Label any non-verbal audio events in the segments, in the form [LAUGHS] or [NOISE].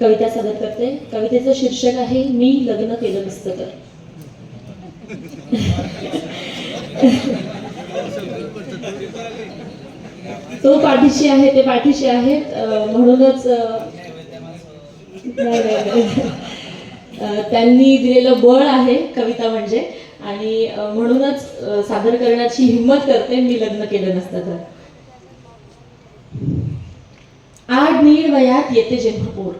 कविता सादर करते. कवितेचं शीर्षक आहे मी लग्न केलं नसतं तर. [LAUGHS] तो पाठीशी आहे ते पाठीशी आहेत. म्हणूनच त्यांनी दिलेलं बळ आहे कविता म्हणजे. आणि म्हणूनच सादर करण्याची हिंमत करते मी लग्न केलं नसतं तर. आड नीड वयात येते जेव्हा पोर.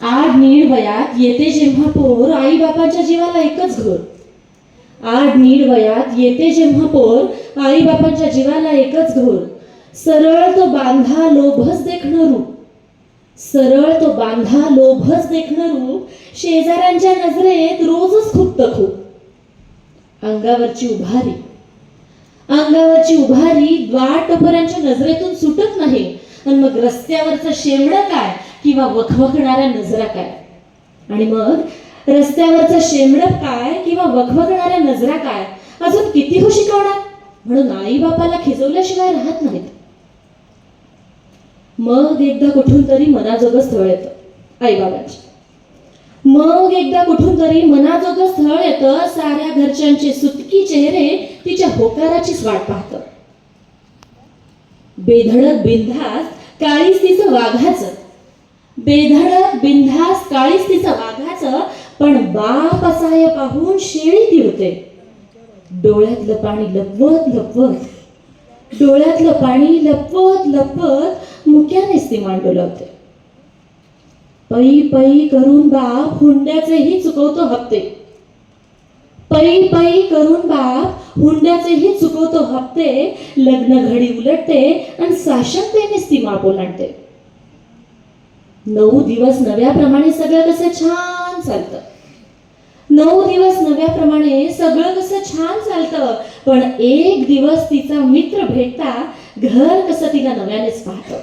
आड नीड वयात येते जेव्हा पोर आई बापाच्या जीवाला एकच घर. आड नीड वयात येते जेव्हा पोर आई बापाच्या जीवाला एकच घोर. सरळ तो बांधा लोभच देखणं रूप सरळ तो बांधा लोभच देखणं रूप शेजाऱ्यांच्या नजरेत रोजच खुपत खूप अंगावरची उभारी. अंगावरची उभारी द्वाटोपऱ्यांच्या नजरेतून सुटत नाही. पण मग रस्त्यावरचं शेमडं काय? किंवा वखवखणाऱ्या नजरा काय? आणि मग रस्त्यावरचं शेमडं काय किंवा वखवखणाऱ्या नजरा काय? अजून किती हो शिकवणार? म्हणून आई बापाला खिजवल्याशिवाय राहत नाहीत. मग एकदा कुठून तरी मनाजोगं स्थळ येतं आई बाबांची. मग एकदा कुठून तरी मनाजोगं स्थळ येतं साऱ्या घरच्यांचे सुतकी चेहरे तिच्या होकाराचीच वाट पाहतं. बेधडक बिंधास काळीस्तीचं वाघाचं. बेधडक बिंधास काळीस्तीचं वाघाचं पण बाप असाय पाहून शेळी तिळते. डोळ्यातलं पाणी लपवत लपवत डोळ्यातलं पाणी लपवत लपवत मुक्यानेच ती मांडू लावते पई पई करून बाप हुंड्याचेही चुकवतो हप्ते. पै पै करून बाप हुंड्याचेही चुकवतो हप्ते लग्न घडी उलटते आणि साशंकतेनेच ती माप ओलांडते नऊ दिवस नव्याप्रमाणे सगळं कसं छान चालतं. नऊ दिवस नव्याप्रमाणे सगळं कसं छान चालतं पण एक दिवस तिचा मित्र भेटता घर कसं तिला नव्यानेच पाहतं.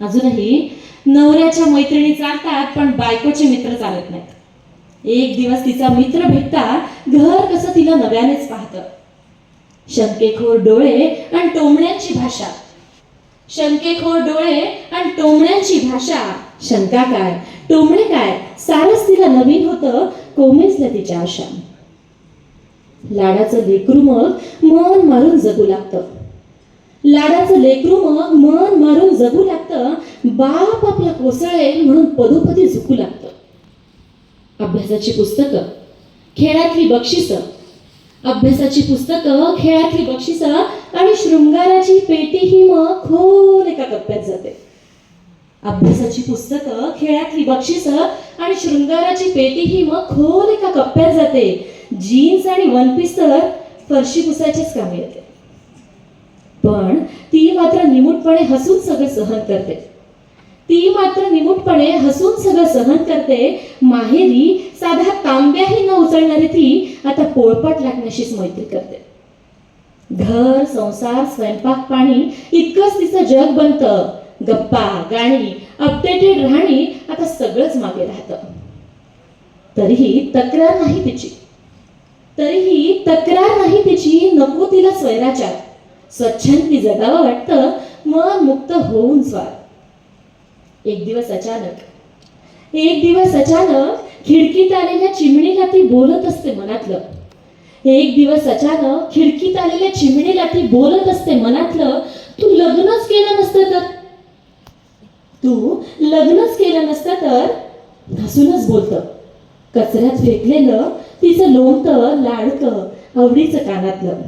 अजूनही नवऱ्याच्या मैत्रिणी चालतात पण बायकोचे मित्र चालत नाहीत. एक दिवस तिचा मित्र भेटता घर कसं तिला नव्यानेच पाहतं. शंकेखोर डोळे आणि टोमण्यांची भाषा. शंकेखोर डोळे आणि टोमण्यांची भाषा. शंका काय? टोमणे काय? सारस तिला नवीन होतं कोमेजलं तिच्या आशा. लाडाचं लेकरू मग मन मारून जगू लागतं. लाडाचं लेकरू मग मन मारून जगू लागतं. बाप आपला कोसळेल म्हणून पदोपदी झुकू लागतं. अभ्यासाची पुस्तकं. खेळातली बक्षिसं. अभ्यासाची पुस्तकं खेळातली बक्षिसं आणि शृंगाराची पेटी ही मग खोल एका कप्प्यात जाते. अभ्यासाची पुस्तकं खेळातली बक्षिसं आणि शृंगाराची पेटी ही मग खोल एका कप्प्यात जाते. जीन्स आणि वन पीस तर फरशी पुसायचीच कामी येते. पण ती मात्र निमूटपणे हसून सगळं सहन करते. ती मात्र निमूटपणे हसून सगळं सहन करते. माहेरी साधा तांब्याही न उचलणारी ती आता पोळपाट लागण्याशीच मैत्री करते. घर संसार स्वयंपाक पाणी इतकंच तिचं जग बनतं. गप्पा गाणी अपडेटेड राहणी आता सगळंच मागे राहतं. तरीही तक्रार नाही तिची. तरीही तक्रार नाही तिची नको तिला स्वैराचार. स्वच्छंदी जगावं वाटतं मन मुक्त होऊन स्वार. एक दिवस अचानक. एक दिवस अचानक खिडकीत आलेल्या चिमणीला ती बोलत असते मनातलं. एक दिवस अचानक खिडकीत आलेल्या चिमणीला ती बोलत असते मनातलं तू लग्नच केलं नसतं तर? तू लग्नच केलं नसतं तर? हसूनच बोलतं. कचऱ्यात फेकलेलं तिचं लोणतं लाडकं आवडीचं कानातलं.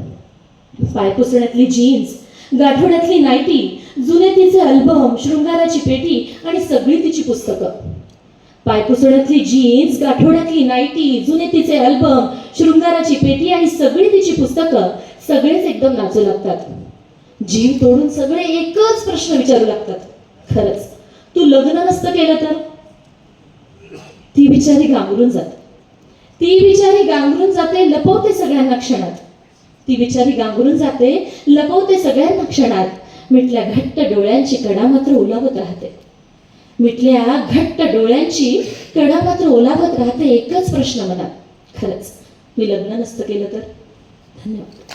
पाय पुसण्यातली जीन्स गाठोड्यातली नाईटी जुने तिचे अल्बम शृंगाराची पेटी आणि सगळी तिची पुस्तकं. पायपुसण्यातली जीन्स गाठोड्यातली नाईटी जुने तिचे अल्बम शृंगाराची पेटी आणि सगळी तिची पुस्तकं सगळेच एकदम नाचू लागतात. जीव तोडून सगळे एकच प्रश्न विचारू लागतात. खरंच तू लग्न नसतं केलं तर? ती बिचारी गांगरून जाते. ती बिचारी गांगरून जाते लपवते सगळ्यांना क्षणात. ती बिचारी गांगरून जाते लपवते सगळ्यांना क्षणात. मिटल्या घट्ट डोळ्यांची कडा मात्र ओलावत राहते. मिटल्या घट्ट डोळ्यांची कडा मात्र ओलावत राहते एकच प्रश्न मला खरंच मी लग्न नसतं केलं तर? धन्यवाद.